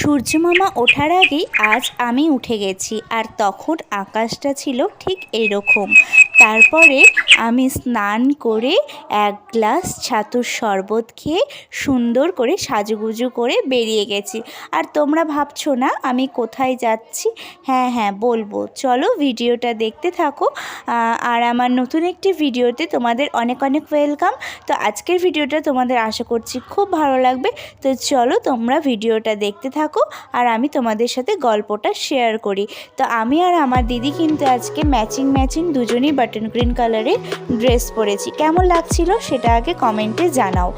সূর্যমামা ওঠার আগেই আজ আমি উঠে গেছি আর তখন আকাশটা ছিল ঠিক এরকম। তারপরে আমি স্নান করে এক গ্লাস ছাতুর শরবত খেয়ে সুন্দর করে সাজুগুজু করে বেরিয়ে গেছি। আর তোমরা ভাবছ না আমি কোথায় যাচ্ছি? হ্যাঁ হ্যাঁ বলব। চলো ভিডিওটা দেখতে থাকো। আর আমার নতুন একটি ভিডিওতে তোমাদের অনেক অনেক ওয়েলকাম। তো আজকের ভিডিওটা তোমাদের আশা করছি খুব ভালো লাগবে। তো চলো তোমরা ভিডিওটা দেখতে থাকো আর আমি তোমাদের সাথে গল্পটা শেয়ার করি। তো আমি আর আমার দিদি কিন্তু আজকে ম্যাচিং ম্যাচিং দুজনেই বাটন গ্রিন কালারের ড্রেস পরেছি। কেমন লাগছিল সেটা আগে কমেন্টে জানাও।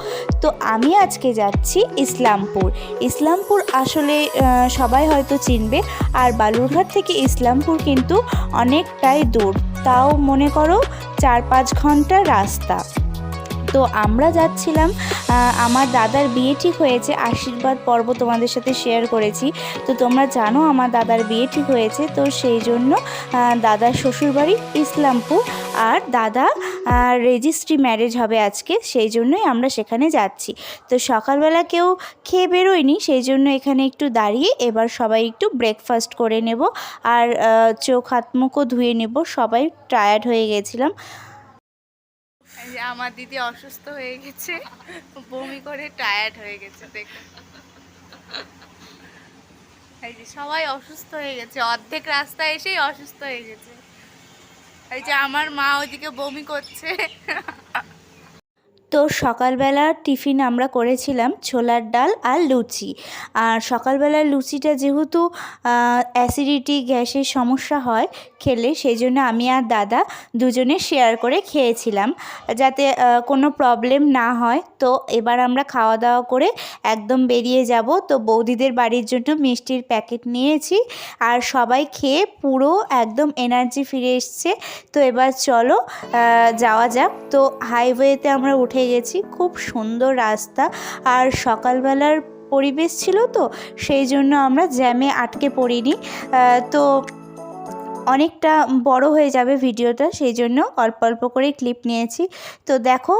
তো আমি আজকে যাচ্ছি ইসলামপুর। ইসলামপুর আসলে সবাই হয়তো চিনবে, আর বালুরঘাট থেকে ইসলামপুর কিন্তু অনেকটাই দূর। তাও মনে করো চার পাঁচ ঘণ্টার রাস্তা। তো আমরা যাচ্ছিলাম আমার দাদার বিয়ে ঠিক হয়েছে, আশীর্বাদ পর্ব তোমাদের সাথে শেয়ার করেছি। তো তোমরা জানো আমার দাদার বিয়ে ঠিক হয়েছে, তো সেই জন্য দাদার শ্বশুরবাড়ি ইসলামপুর আর দাদা রেজিস্ট্রি ম্যারেজ হবে আজকে, সেই জন্যই আমরা সেখানে যাচ্ছি। তো সকালবেলা কেউ খেয়ে বেরোয়নি, সেই জন্য এখানে একটু দাঁড়িয়ে এবার সবাই একটু ব্রেকফাস্ট করে নেব। আর চোখ হাত মুখও ধুয়ে নেব, সবাই টায়ার্ড হয়ে গেছিলাম। যে আমার দিদি অসুস্থ হয়ে গেছে, বমি করে টায়ার্ড হয়ে গেছে দেখো এই যে সবাই অসুস্থ হয়ে গেছে, অর্ধেক রাস্তা এসেই অসুস্থ হয়ে গেছে। এই যে আমার মা ওইদিকে বমি করছে। তো সকালবেলা টিফিন আমরা করেছিলাম ছোলার ডাল আর লুচি। আর সকালবেলার লুচিটা যেহেতু অ্যাসিডিটি গ্যাসের সমস্যা হয় খেলে, সেই জন্য আমি আর দাদা দুজনে শেয়ার করে খেয়েছিলাম। যাতে কোনো প্রবলেম না হয়। তো এবার আমরা খাওয়া দাওয়া করে একদম বেরিয়ে যাব। তো বৌদিদের বাড়ির জন্য মিষ্টির প্যাকেট নিয়েছি। আর সবাই খেয়ে পুরো একদম এনার্জি ফিরে এসছে। তো এবার চলো যাওয়া যাক। তো হাইওয়েতে আমরা উঠে গেছি। খুব সুন্দর রাস্তা। আর সকালবেলার পরিবেশ ছিল তো, সেই জন্য আমরা জ্যামে আটকে পড়িনি। তো অনেকটা বড় হয়ে যাবে ভিডিওটা সেই জন্য অল্প অল্প করে ক্লিপ নিয়েছি। তো দেখো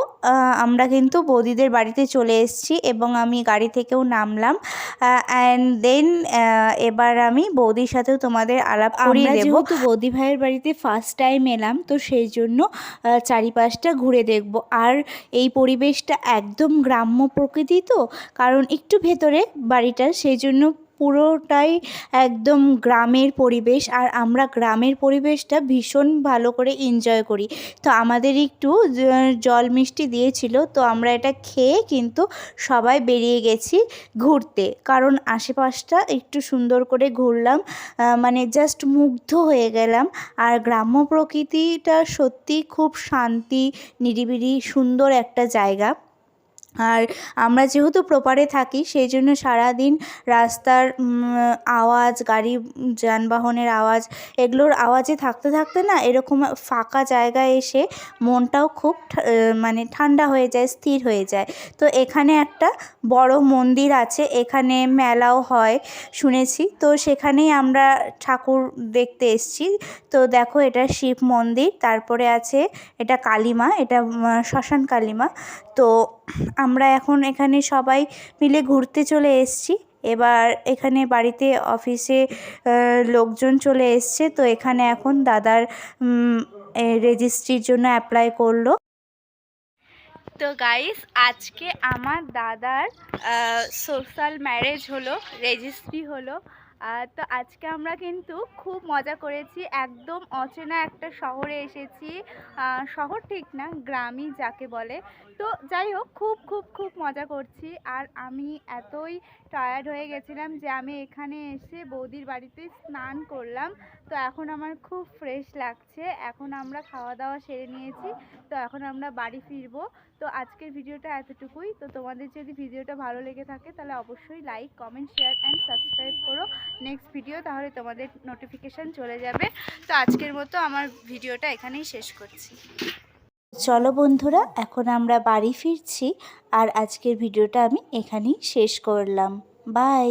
আমরা কিন্তু বৌদিদের বাড়িতে চলে এসেছি এবং আমি গাড়ি থেকেও নামলাম। অ্যান্ড দেন এবার আমি বৌদির সাথেও তোমাদের আলাপ করিয়ে আমরা দেবো। যেহেতু বৌদি ভাইয়ের বাড়িতে ফার্স্ট টাইম এলাম তো সেই জন্য চারিপাশটা ঘুরে দেখব। আর এই পরিবেশটা একদম গ্রাম্য প্রকৃতি তো কারণ একটু ভেতরে বাড়িটা সেই জন্য পুরোটাই একদম গ্রামের পরিবেশ আর আমরা গ্রামের পরিবেশটা ভীষণ ভালো করে এনজয় করি। তো আমাদের একটু জল মিষ্টি দিয়েছিল, তো আমরা এটা খেয়ে কিন্তু সবাই বেরিয়ে গেছি ঘুরতে। কারণ আশেপাশটা একটু সুন্দর করে ঘুরলাম মানে জাস্ট মুগ্ধ হয়ে গেলাম। আর গ্রাম্য প্রকৃতিটা সত্যি খুব শান্তি, নিরিবিলি, সুন্দর একটা জায়গা। আর আমরা যেহেতু প্রপারে থাকি, সেই জন্য সারাদিন রাস্তার আওয়াজ, গাড়ি, যানবাহনের আওয়াজ, এগুলোর আওয়াজে থাকতে থাকতে না এরকম ফাঁকা জায়গায় এসে মনটাও খুব মানে ঠান্ডা হয়ে যায়, স্থির হয়ে যায়। তো এখানে একটা বড় মন্দির আছে, এখানে মেলাও হয়, শুনেছি। তো সেখানেই আমরা ঠাকুর দেখতে এসেছি। তো দেখো এটা শিব মন্দির, তারপরে আছে এটা কালীমা, এটা শ্মশান কালীমা। তো আমরা এখন এখানে সবাই মিলে ঘুরতে চলে এসেছি। এবার এখানে বাড়িতে অফিসে লোকজন চলে এসছে। তো এখানে এখন দাদার রেজিস্ট্রির জন্য অ্যাপ্লাই করল। তো গাইস আজকে আমার দাদার সোশ্যাল ম্যারেজ হলো রেজিস্ট্রি হলো। তো আজকে আমরা কিন্তু খুব মজা করেছি। একদম অচেনা একটা শহরে এসেছি। শহর ঠিক না, গ্রামই যাকে বলে। তো যাই হোক, খুব খুব খুব মজা করছি। আর আমি এতই টায়ার্ড হয়ে গেছিলাম যে আমি এখানে এসে বৌদির বাড়িতে স্নান করলাম। তো এখন আমার খুব ফ্রেশ লাগছে। এখন আমরা খাওয়া দাওয়া সেরে নিয়েছি। তো এখন আমরা বাড়ি ফিরবো। তো আজকের ভিডিওটা এতটুকুই। তো তোমাদের যদি ভিডিওটা ভালো লেগে থাকে, তাহলে অবশ্যই like comment share and subscribe করো। নেক্সট ভিডিও তাহলে তোমাদের নোটিফিকেশান চলে যাবে। তো আজকের মতো আমার ভিডিওটা এখানেই শেষ করছি। চলো বন্ধুরা এখন আমরা বাড়ি ফিরছি আর আজকের ভিডিওটা আমি এখানেই শেষ করলাম। বাই!